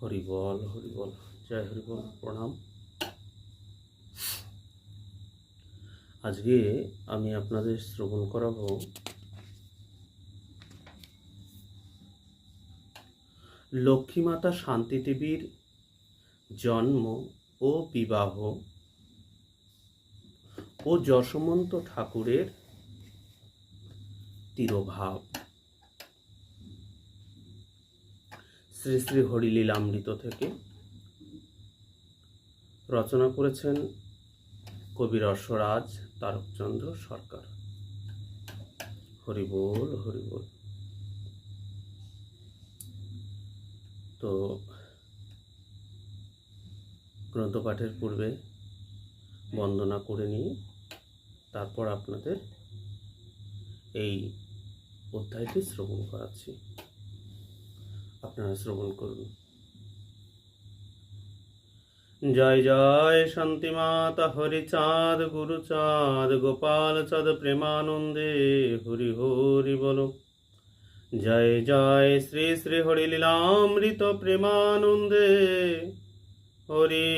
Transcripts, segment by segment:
হরিবল হরিবল জয় হরিবল প্রণাম। আজকে আমি আপনাদের শ্রবণ করাবো লক্ষ্মীমাতা শান্তি দেবীর জন্ম ও বিবাহ ও যশমন্ত ঠাকুরের তিরোভাব। শ্রী শ্রী হরিলীলামৃত থেকে রচনা করেছেন কবি রসরাজ তারকচন্দ্র সরকার। হরিবোল হরিবোল। তো গ্রন্থপাঠের পূর্বে বন্দনা করে নিয়ে তারপর আপনাদের এই অধ্যায়টি শ্রবণ করাচ্ছি। আপনারা শ্রবণ করুন। জয় জয় শান্তিমাতা হরিচাঁদ, গুরুচাঁদ, গোপাল চাঁদ, প্রেমানন্দে হরি হরি বলো। জয় জয় শ্রী শ্রী হরি লীলামৃত প্রেমানন্দে হরি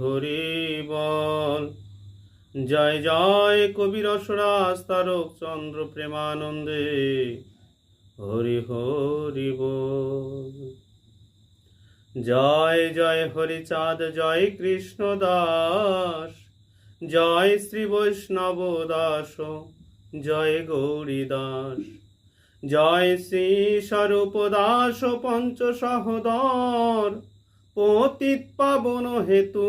হরি বল। জয় জয় কবি রসরাজ, তারক চন্দ্র প্রেমানন্দে হরি হরি জয় জয় হরিচাঁদ, জয় কৃষ্ণ দাস জয় শ্রী বৈষ্ণব দাস, জয় গৌরী দাস জয় শ্রী স্বরূপ দাস পঞ্চ সহদর পতিত পাবন হেতু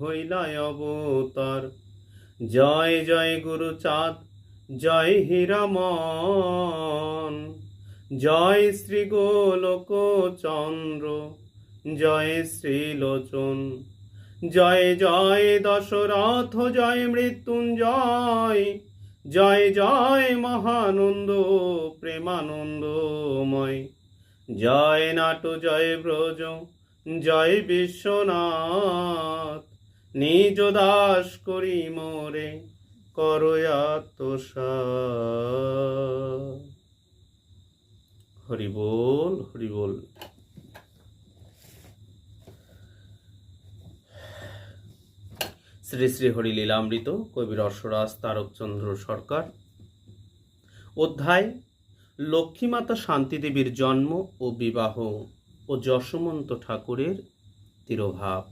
হইলায় অবতার। জয় জয় গুরুচাঁদ, জয় হীরামন। জয় শ্রী গোলক চন্দ্র জয় শ্রীলোচন জয় জয় দশরথ, জয় মৃত্যুঞ্জয়, জয় জয় মহানন্দ প্রেমানন্দময়, জয় নাটু, জয় ব্রজ, জয় বিশ্বনাথ, নিজ দাস করি মোরে করয়াতসা হরি বল হরি বল। শ্রী শ্রী হরি লীলামৃত কবি রসরাজ তারকচন্দ্র সরকার। অধ্যায়, লক্ষ্মীমাতা শান্তিদেবীর জন্ম ও বিবাহ ও যশোমন্ত ঠাকুরের তিরোভাব।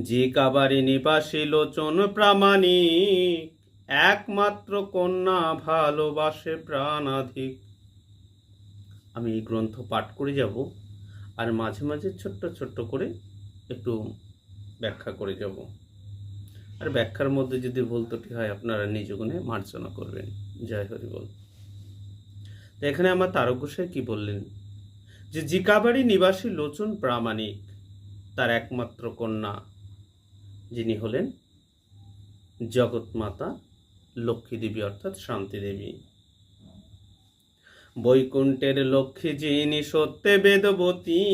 যে কাবারে নিবাসী লোচন প্রামাণিক একমাত্র কন্যা ভালোবাসে প্রাণাধিক। আমি এই গ্রন্থ পাঠ করে যাব আর মাঝে মাঝে ছোট্ট ছোট্ট করে একটু ব্যাখ্যা করে যাব। আর ব্যাখ্যার মধ্যে যদি ভুল ত্রুটি হয়, আপনারা নিজ গুণে মার্জনা করবেন। জয় হরি বল তো এখানে আমার তারক গোসাই কি বললেন? যে জিকাবাড়ি নিবাসী লোচন প্রামাণিক, তার একমাত্র কন্যা, যিনি হলেন জগৎমাতা লক্ষ্মী দেবী অর্থাৎ শান্তি দেবী। বৈকুণ্ঠের লক্ষ্মী যিনি সত্যে বেদবতী,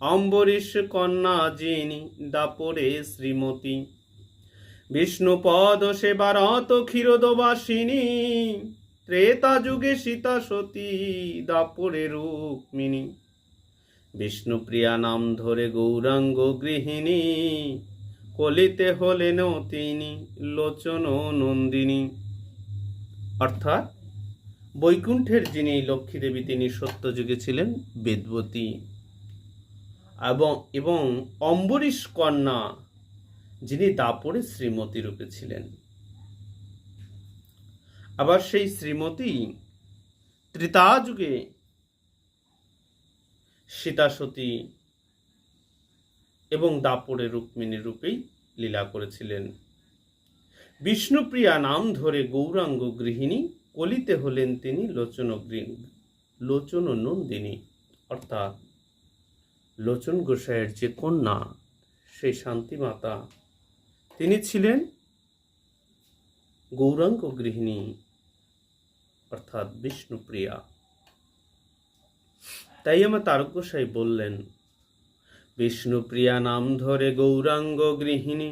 অম্বরীশ কন্যা যিনি দাপরে শ্রীমতী। বিষ্ণুপদ সেবারত ক্ষীরদবাসিনী, ত্রেতা যুগে সীতা সতী, দাপরে রূপমিনী বিষ্ণুপ্রিয়া নাম ধরে গৌরাঙ্গ গৃহিণী কলিতে হলেন তিনি লোচন নন্দিনী। অর্থাৎ বৈকুণ্ঠের যিনি লক্ষ্মী দেবী, তিনি সত্যযুগে ছিলেন বেদবতী। এবং এবং অম্বরীশ কন্যা, যিনি দাপরে শ্রীমতী রূপে ছিলেন। আবার সেই শ্রীমতী ত্রিতা ত্রিতাযুগে সীতাসতী এবং দাপরে রুক্মিণী রূপেই লীলা করেছিলেন। বিষ্ণুপ্রিয়া নাম ধরে গৌরাঙ্গ গৃহিণী কলিতে হলেন তিনি লোচন লোচন নন্দিনী। অর্থাৎ লোচন গোসাইয়ের যে কন্যা, সেই শান্তিমাতা। তিনি ছিলেন গৌরাঙ্গ গৃহিণী, অর্থাৎ বিষ্ণুপ্রিয়া। তাই আমার তারক গোসাই বললেন বিষ্ণুপ্রিয়া নাম ধরে গৌরাঙ্গ গৃহিণী,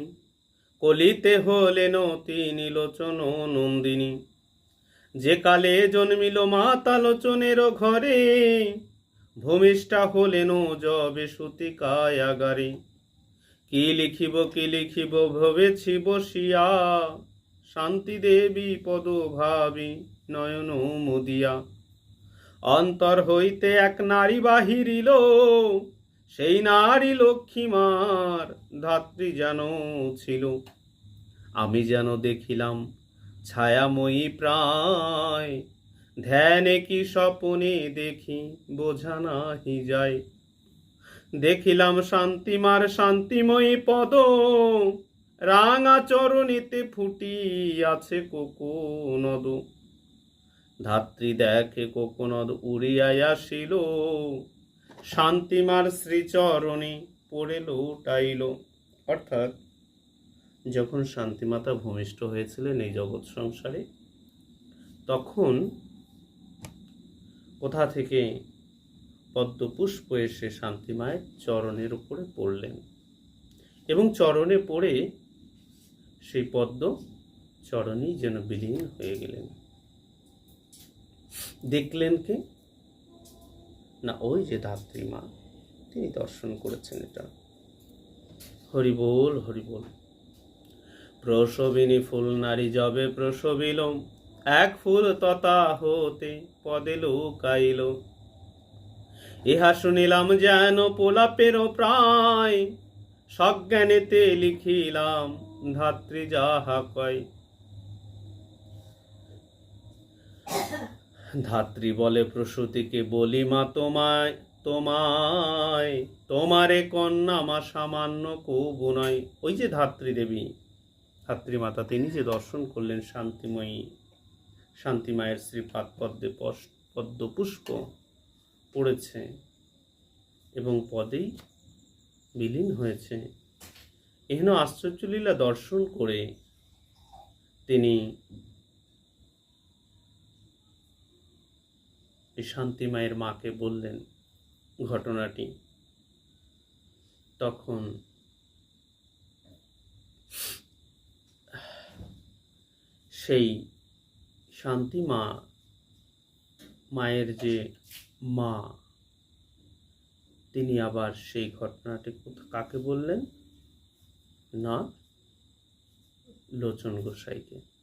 কলিতে হলেন তিনি লোচন নন্দিনী। যে কালে জন্মিল মাতা লোচনের ঘরে, ভূমিষ্ঠা হলেন যবে সুতি কায়াগারে কি লিখিব কি লিখিব, ভবেছি বসিয়া শান্তি দেবী পদ ভাবি নয়ন মুদিয়া। অন্তর হইতে এক নারী বাহিরিল সেই নারী লক্ষ্মীমার ধাত্রী যেন ছিল। আমি যেন দেখিলাম ছায়াময়ী প্রায়। ধ্যানে কি স্বপনে দেখি বোঝা নাহি যায়। দেখিলাম শান্তিমার শান্তিময়ী পদ। রাঙা চরণীতে ফুটি আছে কোকোনদ। ধাত্রী দেখে কোকোনদ উড়িয়াই আসিল শান্তিমার শ্রীচরণে পড়ে লুটাইল অর্থাৎ, যখন শান্তিমাতা ভূমিষ্ঠ হয়েছিলেন এই জগৎ সংসারে, তখন কোথা থেকে পদ্মপুষ্প এসে শান্তিমায়ের চরণের উপরে পড়লেন এবং চরণে পড়ে সেই পদ্ম চরণই যেন বিলীন হয়ে গেলেন। দেখলেন কে? না, ওই যে ধাত্রী মা, তিনি দর্শন করেছেন এটা। হরিবোল হরিবোল প্রসবিনী ফুল নারী যবে প্রসবিল এক ফুল তথা হতে পদে লুকাইল। ইহা শুনিলাম যেন পোলাপেরও প্রায়, সজ্ঞানেতে লিখিলাম, ধাত্রী যাহা কয় ধাত্রী বলে প্রসূতিকে বলি, মা, তোমায় তোমায়, তোমারে কন্যা, মা সামান্য নয়। ওই যে ধাত্রী দেবী, ধাত্রী মাতা, তিনি যে দর্শন করলেন শান্তিময়ী, শান্তি মায়ের শ্রীপাদ পদ্মে পস- পদ্ম পুষ্প পড়েছে এবং পদেই বিলীন হয়েছে। এহেন আশ্চর্যলীলা দর্শন করে তিনি শান্তি মায়ের মাকে বললেন ঘটনাটি। তখন সেই শান্তি মা, মায়ের যে মা, তিনি আবার সেই ঘটনাটি কাকে বললেন? না, লোচন গোসাইকে।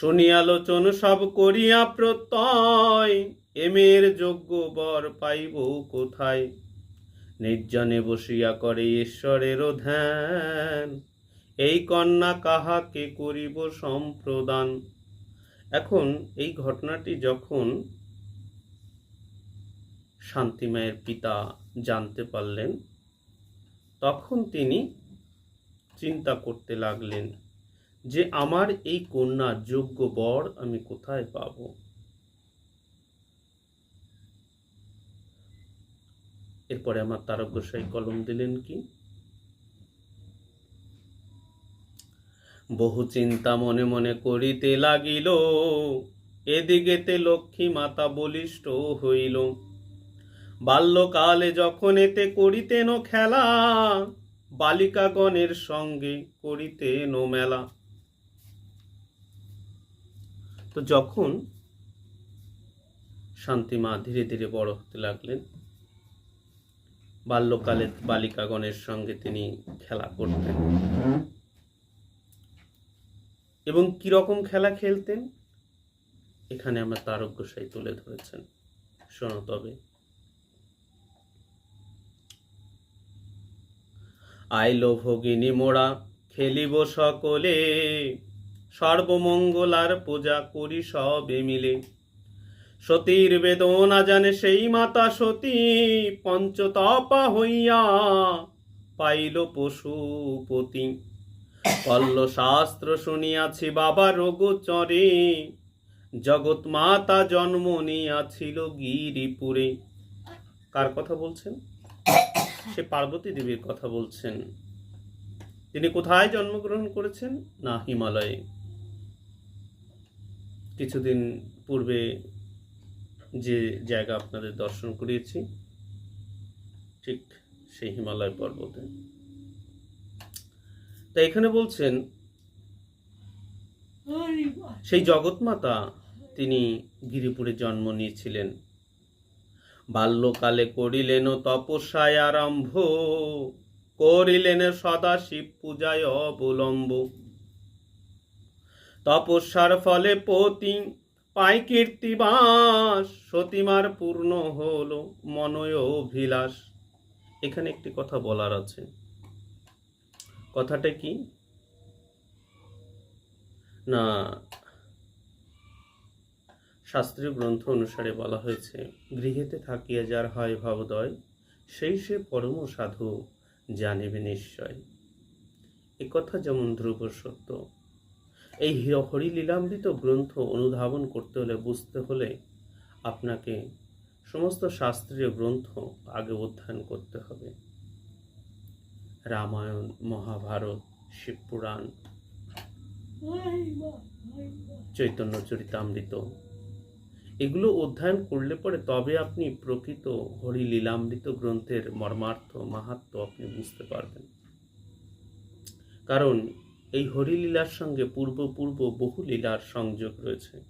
শুনিয়া লোচন সব করিয়া প্রত্যয়, এমের যোগ্য বর পাইব কোথায়? নির্জনে বসিয়া করে ঈশ্বরেরও ধ্যান, এই কন্যা কাহাকে করিব সম্প্রদান? এখন এই ঘটনাটি যখন শান্তিমায়ের পিতা জানতে পারলেন, তখন তিনি চিন্তা করতে লাগলেন যে আমার এই কন্যা যোগ্য বর আমি কোথায় পাব? এরপরে আমার তারক গোসাই কলম দিলেন কি? বহু চিন্তা মনে মনে করিতে লাগিল, এদিকেতে লক্ষ্মী মাতা বলিষ্ঠ হইল। বাল্যকালে যখন এতে করিতেন খেলা, বালিকাগণের সঙ্গে করিতেন মেলা। তো যখন শান্তিমা ধীরে ধীরে বড় হতে লাগলেন, বাল্যকালে বালিকাগণের সঙ্গে তিনি খেলা করতেন। এবং কীরকম খেলা খেলতেন? এখানে আমার তারক গোসাই তুলে ধরেছেন। শোনো তবে। আইল ভগিনী মোড়া খেলিব সকলে। সর্বমঙ্গলার পূজা করি সবে মিলে। সতীর বেদনা জানে সেই মাতা সতী, পঞ্চতপা হইয়া পাইল পশুপতি পল্ল শাস্ত্র শুনিয়াছি বাবা রোগচরে জগৎ মাতা জন্ম নিয়াছিল গিরিপুরে। কার কথা বলছেন? সে পার্বতী দেবীর কথা বলছেন। তিনি কোথায় জন্মগ্রহণ করেছেন? না হিমালয়ে। কিছুদিন পূর্বে যে জায়গা আপনাদের দর্শন করিয়েছি ঠিক সেই হিমালয় পর্বতে। তা এখানে বলছেন সেই জগৎমাতা তিনি গিরিপুরে জন্ম নিয়েছিলেন। বাল্যকালে করিলেন তপস্যায় আরম্ভ করিলেন সদা শিব পূজায় অবলম্ব। তপস্যার ফলে পতি পাই কীর্তিবাস সতীমার পূর্ণ হল মনয় অভিলাষ এখানে একটি কথা বলার আছে। কথাটা কি? না। শাস্ত্রীয় গ্রন্থ অনুসারে বলা হয়েছে, গৃহেতে থাকিয়া যার হয় ভাবোদয়, সেই সে পরম সাধু, জানিবে নিশ্চয়। কথা যেমন ধ্রুব সত্য এই হরিলীলামৃত গ্রন্থ অনুধাবন করতে হলে বুঝতে হলে আপনাকে সমস্ত শাস্ত্রীয় গ্রন্থ আগে অধ্যয়ন করতে হবে। রামায়ণ, মহাভারত, শিবপুরাণ, চৈতন্য চরিতামৃত, এগুলো অধ্যয়ন করলে পরে তবে আপনি প্রকৃত হরি লীলামৃত গ্রন্থের মর্মার্থ, মাহাত্ম আপনি বুঝতে পারবেন। কারণ এই হরিলীলার সঙ্গে পূর্ব পূর্ব বহু লীলার সংযোগ রয়েছে।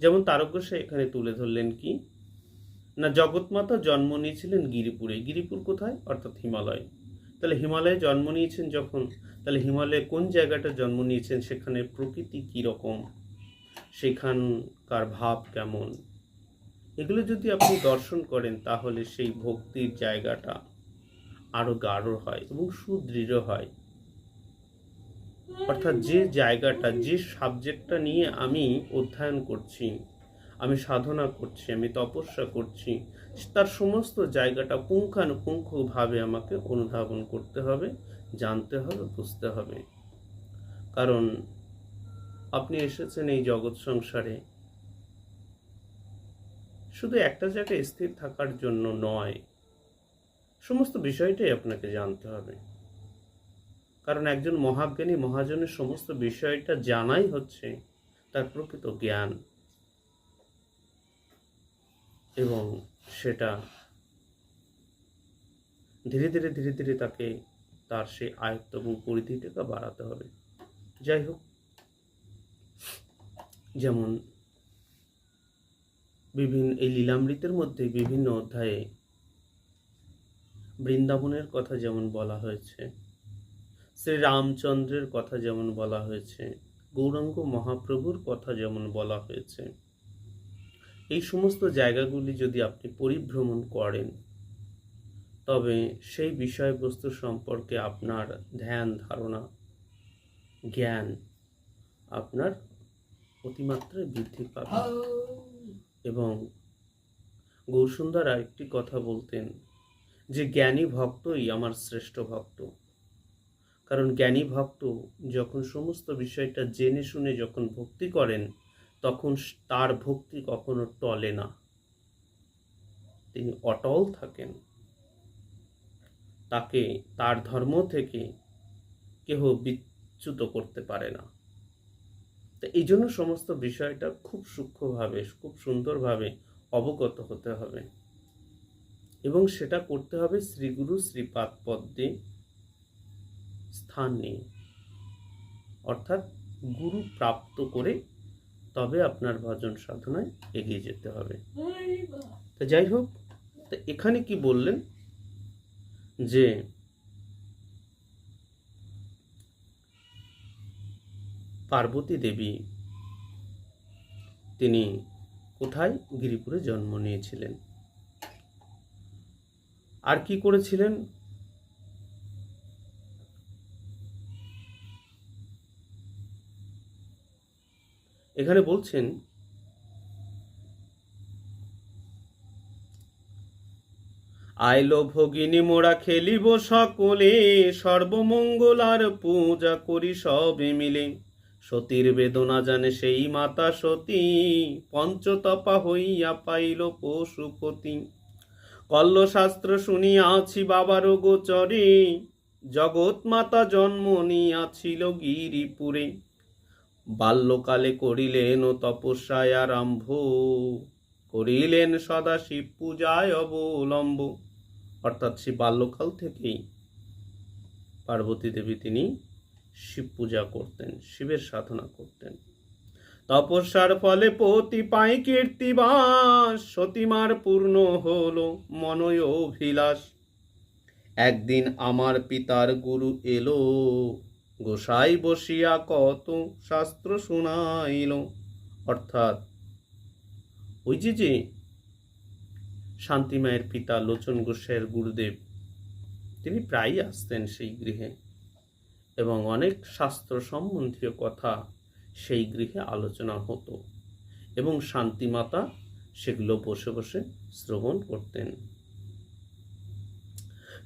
যেমন তারকসে এখানে তুলে ধরলেন কি? না, জগৎমাতা জন্ম নিয়েছিলেন গিরিপুরে। গিরিপুর কোথায়? অর্থাৎ হিমালয়। তাহলে হিমালয়ে জন্ম নিয়েছেন যখন, তাহলে হিমালয়ে কোন জায়গাটা জন্ম নিয়েছেন? সেখানে প্রকৃতি কী রকম? সেখানকার ভাব কেমন? এগুলো যদি আপনি দর্শন করেন, তাহলে সেই ভক্তির জায়গাটা আরও গাঢ় হয় এবং সুদৃঢ় হয়। অর্থাৎ যে জায়গাটা, যে সাবজেক্টটা নিয়ে আমি অধ্যয়ন করছি, আমি সাধনা করছি, আমি তপস্যা করছি, তার সমস্ত জায়গাটা পুঙ্খানুপুঙ্খভাবে আমাকে অনুধাবন করতে হবে, জানতে হবে, বুঝতে হবে। কারণ আপনি এসেছেন এই জগৎ সংসারে। শুধু একটা জায়গায় স্থির থাকার জন্য নয়, সমস্ত বিষয়টাই আপনাকে জানতে হবে। কারণ একজন মহাজ্ঞানী মহাজনের সমস্ত বিষয়টা জানাই হচ্ছে তার প্রকৃত জ্ঞান। এবং সেটা ধীরে ধীরে ধীরে ধীরে তাকে তার সেই আয়ত্ত এবং পরিধিটাকে বাড়াতে হবে। যাই হোক, যেমন বিভিন্ন এই লীলামৃতের মধ্যে বিভিন্ন অধ্যায়ে বৃন্দাবনের কথা যেমন বলা হয়েছে শ্রী রামচন্দ্রের কথা যেমন বলা হয়েছে, গৌরাঙ্গ মহাপ্রভুর কথা যেমন বলা হয়েছে। এই সমস্ত জায়গাগুলি যদি আপনি পরিভ্রমণ করেন, তবে সেই বিষয়বস্তু সম্পর্কে আপনার ধ্যান, ধারণা, জ্ঞান আপনার অতিমাত্রায় বৃদ্ধি পাবে। এবং গৌরসুন্দর আরেকটি কথা বলতেন যে, জ্ঞানী ভক্তই আমার শ্রেষ্ঠ ভক্ত। কারণ জ্ঞানী ভক্ত যখন সমস্ত বিষয়টা জেনে শুনে যখন ভক্তি করেন, তখন তার ভক্তি কখনো টলে না। তিনি অটল থাকেন। তাকে, তার ধর্ম থেকে কেহ বিচ্যুত করতে পারে না। তো এই জন্য সমস্ত বিষয়টা খুব সূক্ষ্মভাবে, খুব সুন্দরভাবে অবগত হতে হবে। এবং সেটা করতে হবে শ্রীগুরু শ্রীপাদ পদ্মে স্থান নিয়ে অর্থাৎ গুরু প্রাপ্ত করে তবে আপনার ভজন সাধনায় এগিয়ে যেতে হবে। তো যাই হোক, তো এখানে কি বললেন? যে পার্বতী দেবী তিনি কোথায়? গিরিপুরে জন্ম নিয়েছিলেন। আর কি করেছিলেন? এখানে বলছেন আইলো ভগিনী মোরা খেলিব সকলে সর্বমঙ্গল আর পূজা করি সবে মিলে। সতীর বেদনা জানে সেই মাতা সতী, পঞ্চতপা হইয়া পাইল পশুপতি কল্ল শাস্ত্র শুনিয়াছি বাবার গোচরে জগৎ মাতা জন্ম নিয়াছিল গিরিপুরে। বাল্যকালে করিলেন তপস্যায় আরম্ভ, করিলেন সদা শিব পূজায় অবলম্ব। অর্থাৎ সে বাল্যকাল থেকেই পার্বতী দেবী তিনি শিব পূজা করতেন, শিবের সাধনা করতেন। তপস্যার ফলে পতি পাই কীর্তিবাস সতীমার পূর্ণ হলো মনয় অভিলাষ। একদিন আমার পিতার গুরু এলো গোসাই বসিয়া কত শাস্ত্র শুনাইল। অর্থাৎ, ওই যে যে শান্তিমায়ের পিতা লোচন গোসাইয়ের গুরুদেব, তিনি প্রায়ই আসতেন সেই গৃহে এবং অনেক শাস্ত্র সম্বন্ধীয় কথা সেই গৃহে আলোচনা হতো এবং শান্তিমাতা সেগুলো বসে বসে শ্রবণ করতেন।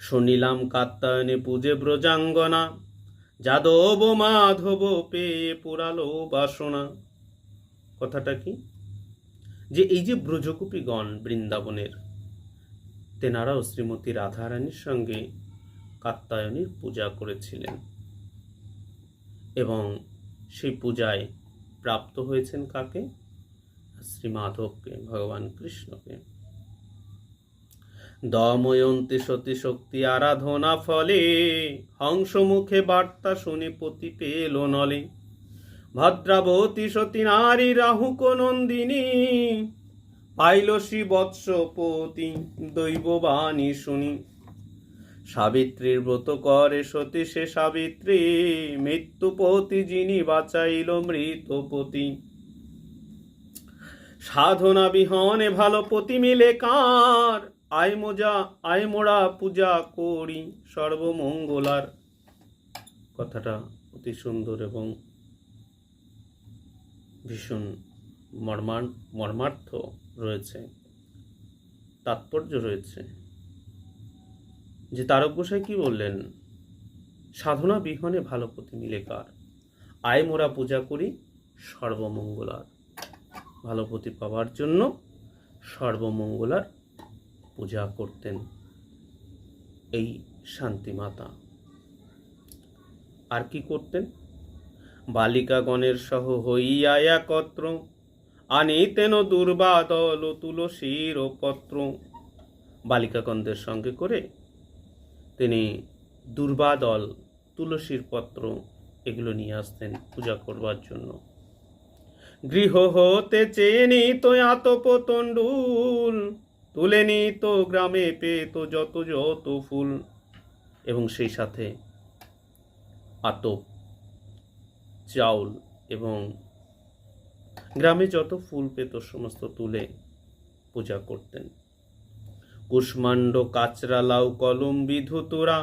শুনিলাম কাত্তায়নে পূজে ব্রজাঙ্গনা যাদব মাধব পেয়ে পুরালো বাসনা। কথাটা কি? যে এই যে ব্রজকুপিগণ বৃন্দাবনের, তেনারাও শ্রীমতী রাধারানীর সঙ্গে কাত্তায়নীর পূজা করেছিলেন। এবং সেই পূজায় প্রাপ্ত হয়েছেন কাকে? শ্রী মাধবকে ভগবান কৃষ্ণকে। দময়ন্তে সতী শক্তি আরাধনা ফলে হংস মুখে বার্তা শুনে পতি পেল নলে। ভদ্রাবতী সতী নারী রাহুক নন্দিনী, পাইল শ্রী বৎসপতি দৈব বাণী শুনি। সাবিত্রীর ব্রত করে সতী, সে সাবিত্রী মৃত্যুপতি যিনি বাঁচাইল মৃতপতি সাধনা বিহনে ভালো পতি মিলে কার আয় মোজা আয় মোড়া পূজা করি সর্বমঙ্গলার। কথাটা অতি সুন্দর এবং ভীষণ মর্মান, মর্মার্থ রয়েছে, তাৎপর্য রয়েছে। যে তারক গোসাই কি বললেন? সাধনা বিহনে ভালো পতি মিলে কার? আয় মোরা পূজা করি সর্বমঙ্গলার। ভালো পতি পাওয়ার জন্য সর্বমঙ্গলার পূজা করতেন এই শান্তিমাতা। আর কি করতেন? বালিকাগণের সহ হইয়া একত্র, আনিতেন দুর্বাদল তুলসীর পত্র। বালিকাগণদের সঙ্গে করে তিনি দুর্বাদল তুলসীর পত্র এগুলো নিয়ে আসতেন পূজা করবার জন্য। গৃহ হতে চেয়ে নিত আতপতণ্ডুল তুলে নিত গ্রামে পেত যত যত ফুল। এবং সেই সাথে আতপ, চাউল এবং গ্রামে যত ফুল পেত সমস্ত তুলে পূজা করতেন। কুষ্মাণ্ড কাচরা লাউ কলম বিধুতুরা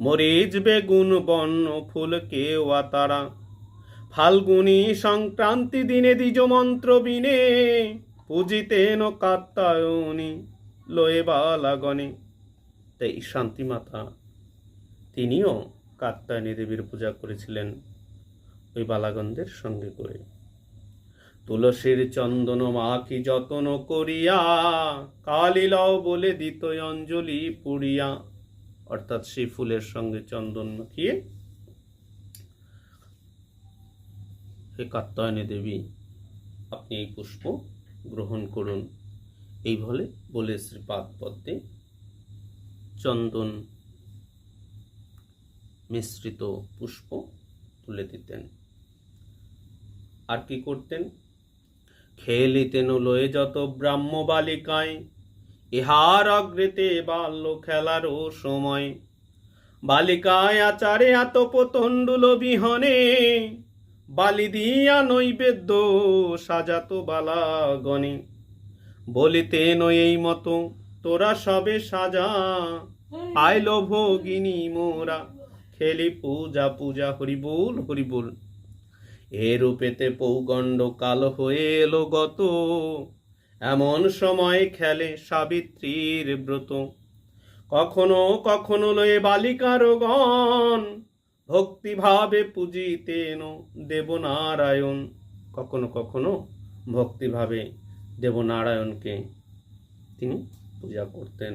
মরিচ, বেগুন বন্য ফুল, কেওয়া, তারা, ফাল্গুনি, সংক্রান্তি, দিনে দ্বিজ, মন্ত্র, বিনে পূজিতেন কাত্তায়নী লয়ে বালাগণে। তাই শান্তিমাতা তিনিও কাত্তায়নী দেবীর পূজা করেছিলেন ওই বালাগণদের সঙ্গে করে। তুলসীর চন্দন মাখি যতন করিয়া, কালিলাও বলে দিত অঞ্জলি পুড়িয়া। অর্থাৎ সেই ফুলের সঙ্গে চন্দন মাখিয়ে হে কাত্তায়নী দেবী, আপনি এই পুষ্প গ্রহণ করুন। এই বলে বলে শ্রীপাদ পদ্মে চন্দন মিশ্রিত পুষ্প তুলে দিতেন। আর কি করতেন? খেলিতেন লয়ে যত ব্রাহ্ম বালিকায়, ইহার অগ্রেতে বাল্য খেলারও সময়। বালিকায় আচারে এত পতণ্ডুল বিহনে বালি দিয়া নৈবেদ্য সাজাত বালাগণে বলিতেন এই মতো, তোরা সবে সাজা। আইল ভোগিনী মোরা, খেলি পূজা পূজা হরিবুল হরিবুল এ রূপেতে পৌগণ্ড কাল হয়ে এলো গত। এমন সময় খেলে সাবিত্রীর ব্রত। কখনো কখনো লয়ে বালিকার গণ। ভক্তিভাবে পূজিতেন দেবনারায়ণ। কখনো কখনো ভক্তিভাবে দেবনারায়ণকে তিনি পূজা করতেন।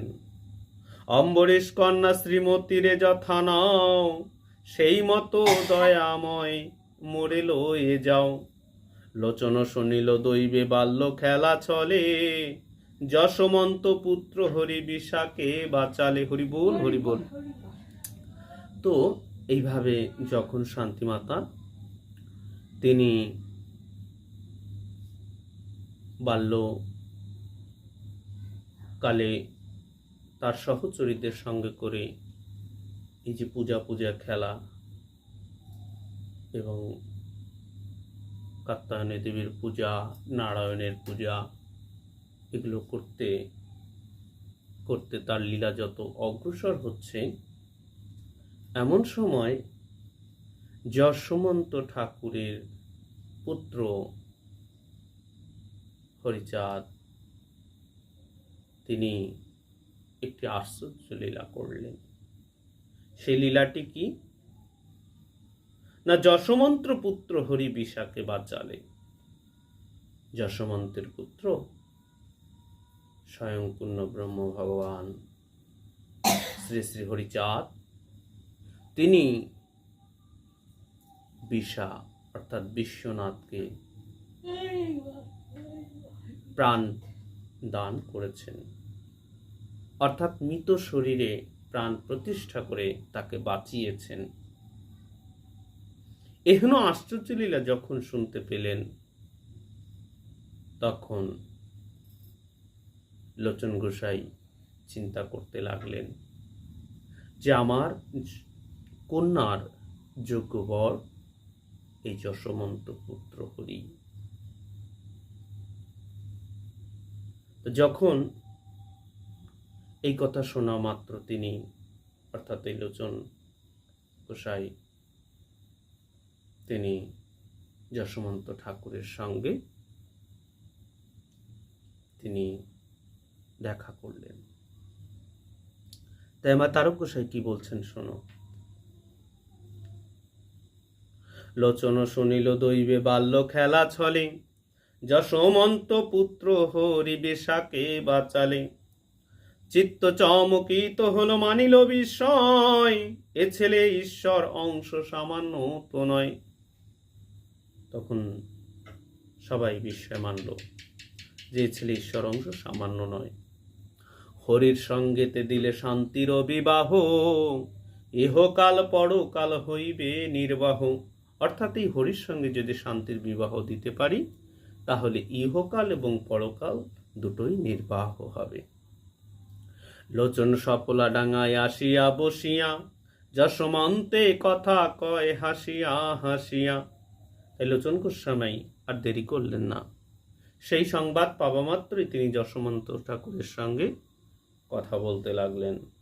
অম্বরীশ কন্যা শ্রীমতীরে যথা নাও, সেই মতো দয়াময় মোরে লয়ে যাও। লোচন শুনিল দৈবে বাল্য খেলা চলে যশমন্ত পুত্র হরি বিশাকে বাঁচালে। হরিবোল হরিবোল। তো এইভাবে যখন শান্তিমাতা তিনি বাল্য কালে তার সহচরীদের সঙ্গে করে এই যে পূজা পূজা খেলা এবং কাত্যায়নী দেবীর পূজা, নারায়ণের পূজা, এগুলো করতে করতে তার লীলা যত অগ্রসর হচ্ছে এমন সময় যশোমন্ত ঠাকুরের পুত্র হরিচাঁদ তিনি একটি আশ্চর্য লীলা করলেন। সেই লীলাটি কি? না যশমন্ত্র পুত্র হরি বিশাকে বাঁচালে? যশমন্তের পুত্র? স্বয়ং পূর্ণ ব্রহ্ম ভগবান শ্রী শ্রী হরিচাঁদ। তিনি বিশা, অর্থাৎ বিশ্বনাথকে প্রাণ দান করেছেন। অর্থাৎ মৃত শরীরে প্রাণ প্রতিষ্ঠা করে তাকে বাঁচিয়েছেন। এহেন আশ্চর্যলীলা যখন শুনতে পেলেন, তখন লোচন গোসাই চিন্তা করতে লাগলেন যে, আমার কন্যার যোগ্য বর এই যশমন্ত পুত্র হরি। যখন এই কথা শোনা মাত্র তিনি, অর্থাৎ এই লোচন গোসাই, তিনি যশমন্ত ঠাকুরের সঙ্গে তিনি দেখা করলেন। তাই আমার তারক গোসাই কি বলছেন শোনো। লোচন শুনিল দৈবে, বাল্য খেলা ছলে। যশোমন্ত পুত্র হরি বেশাকে বাঁচালে। চিত্ত চমকিত হলো মানিল বিস্ময়, এ ছেলে ঈশ্বর অংশ সামান্য তো নয় তখন সবাই বিস্ময় মানল, যে ছেলে ঈশ্বর অংশ সামান্য নয়। হরির সঙ্গেতে দিলে শান্তির বিবাহ ইহকাল পরকাল হইবে নির্বাহ। অর্থাৎ এই হরির সঙ্গে যদি শান্তির বিবাহ দিতে পারি, তাহলে ইহকাল এবং পরকাল দুটোই নির্বাহ হবে। লোচন সফলা ডাঙায় আসিয়া বসিয়া, যশমন্তে কথা কয় হাসিয়া হাসিয়া। তাই লোচন গোস্বামী আর দেরি করলেন না। সেই সংবাদ পাবা মাত্রই তিনি যশমন্ত ঠাকুরের সঙ্গে কথা বলতে লাগলেন।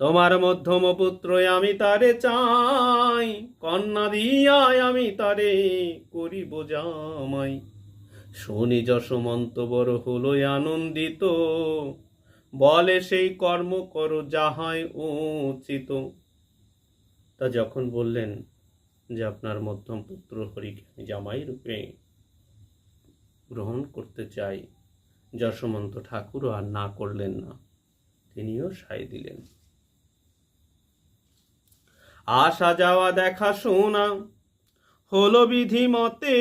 তোমার মধ্যম পুত্র আমি তারে চাই, কন্যা দিয়াই আমি তারে করিব জামাই। শুনি যশমন্ত বড় হলো আনন্দিত, বলে সেই কর্ম করো যাহাই উচিত। তা যখন বললেন যে আপনার মধ্যম পুত্র হরিকে আমি জামাই রূপে গ্রহণ করতে চাই, যশমন্ত ঠাকুরও আর না করলেন না, তিনিও সাই দিলেন। আসা যাওয়া দেখা শোনা হলো বিধি মতে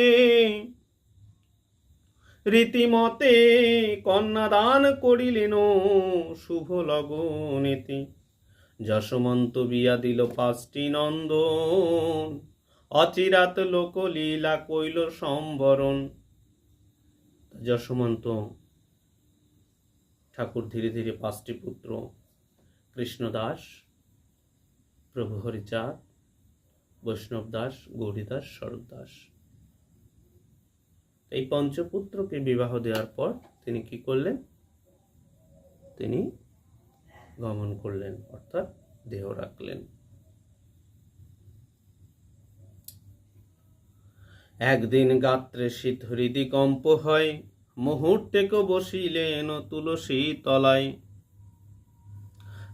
রীতিমতে কন্যাদান করিলেন শুভ লগনেতে। যশমন্ত বিয়া দিল পাঁচটি নন্দন। অচিরাত লোকলীলা কইল সম্বরণ। যশমন্ত, ঠাকুর ধীরে ধীরে পাঁচটি পুত্র, কৃষ্ণদাস প্রভু হরিচাঁদ বৈষ্ণব দাস গৌরীদাস স্বরূপ দাস। এই পঞ্চপুত্রকে বিবাহ দেওয়ার পর তিনি কি করলেন? তিনি গমন করলেন, অর্থাৎ দেহ রাখলেন। একদিন গাত্রে শীত হৃদি কম্প হয় মুহূর্তেকে বসিলেন তুলসী তলায়।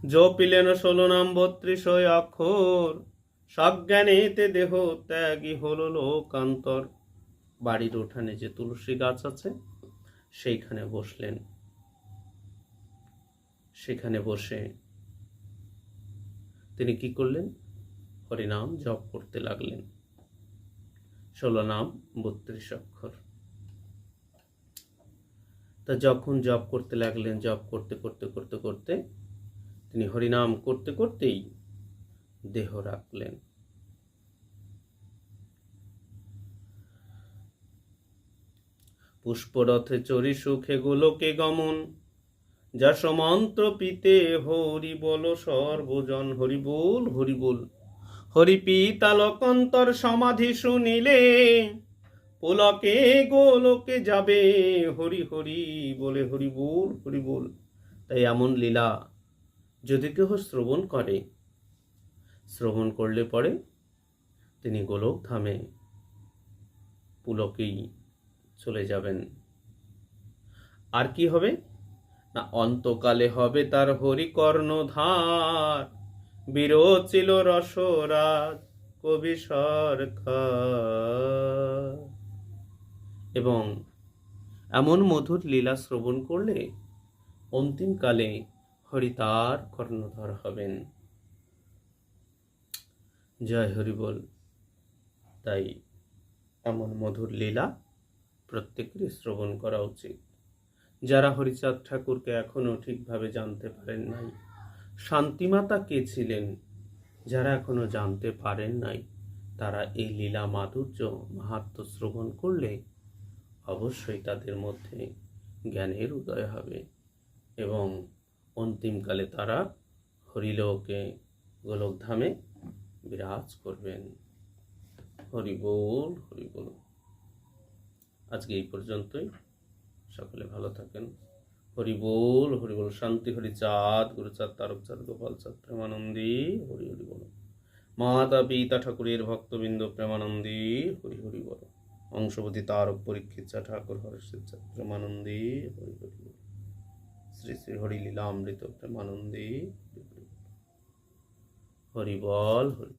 জপিলেন ষোলো নাম বত্রিশ অক্ষর। সজ্ঞানেতে দেহ ত্যাগী হলো লোকান্তর। বাড়ির উঠানে যে তুলসী গাছ আছে, সেইখানে বসলেন। সেখানে বসে তিনি কি করলেন? হরিনাম জপ করতে লাগলেন। ষোলো নাম বত্রিশ অক্ষর। তা যখন জপ করতে লাগলেন, জপ করতে করতে করতে করতে তিনি হরিনাম করতে করতেই দেহ রাখলেন। পুষ্পরথে চরি সুখে গোলকে গমন যা সমন্ত্র পিতে হরি বল সর্বজন, হরি বল হরি বল। হরি পিতা লোকন্তর সমাধি শুনিলে, পোলকে গোলকে যাবে, হরি হরি বলে হরি বল হরি বল। তাই এমন লীলা যদি কেহ শ্রবণ করে, শ্রবণ করলে পরে তিনি গোলক ধামে পুলকেই চলে যাবেন। আর কি হবে? না, অন্তকালে হবে তার হরিকর্ণ হরিকর্ণধার বিরচিল রসরাজ, কবি সরকার। এবং এমন মধুর লীলা শ্রবণ করলে অন্তিমকালে হরি তার কর্ণধর হবেন। জয় হরি বল। তাই এমন মধুর লীলা প্রত্যেকেরই শ্রবণ করা উচিত। যারা হরিচাঁদ ঠাকুরকে এখনও ঠিকভাবে জানতে পারেন নাই, শান্তিমাতা কে ছিলেন যারা এখনও জানতে পারেন নাই, তারা এই লীলা মাধুর্য, মাহাত্ম শ্রবণ করলে অবশ্যই তাদের মধ্যে জ্ঞানের উদয় হবে এবং অন্তিমকালে তারা হরিলোকে গোলকধামে বিরাজ করবেন। হরি বল হরি বল। আজকে এই পর্যন্তই। সকলে ভালো থাকেন। হরি বল হরি বল। শান্তি, হরি চাঁদ গুরুচাঁদ তারক চাঁদ, গোপাল চাঁদ, প্রেমানন্দী হরি হরি বল। মাতা, পিতা, ঠাকুরের ভক্তবৃন্দ, প্রেমানন্দী হরি হরি বল। অংশপতি তারক পরীক্ষিত ঠাকুর চা প্রেমানন্দী হরি হরি বল। শ্রী শ্রী হরিলীলা অমৃত প্রেমানন্দী হরিবল হরি